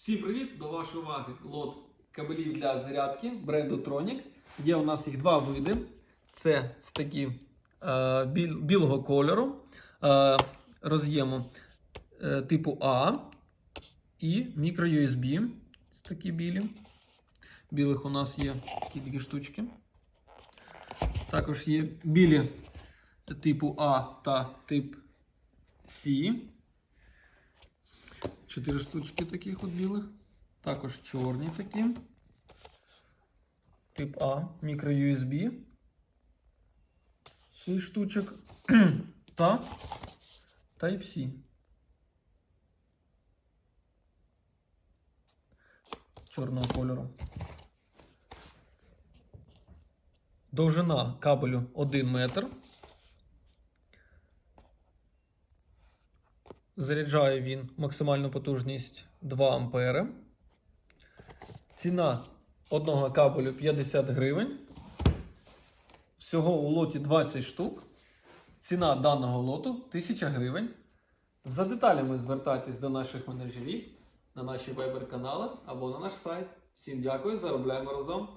Всім привіт! До вашої уваги лот кабелів для зарядки бренду Tronic. Є у нас їх два види. Це з такі е, біл, білого кольору е, роз'єму е, типу А і мікро USB. Ось такі білі. Білих у нас є такі дві штучки. Також є білі типу А та тип С. Чотири штучки таких от білих. Також чорні такі. Тип А, мікро USB. 6 штучок. Та Type-C. Чорного кольору. Довжина кабелю 1 метр. Заряджає він максимальну потужність 2 ампери. Ціна одного кабелю 50 гривень. Всього у лоті 20 штук. Ціна даного лоту 1000 гривень. За деталями звертайтесь до наших менеджерів на наші вайбер-канали або на наш сайт. Всім дякую, заробляємо разом!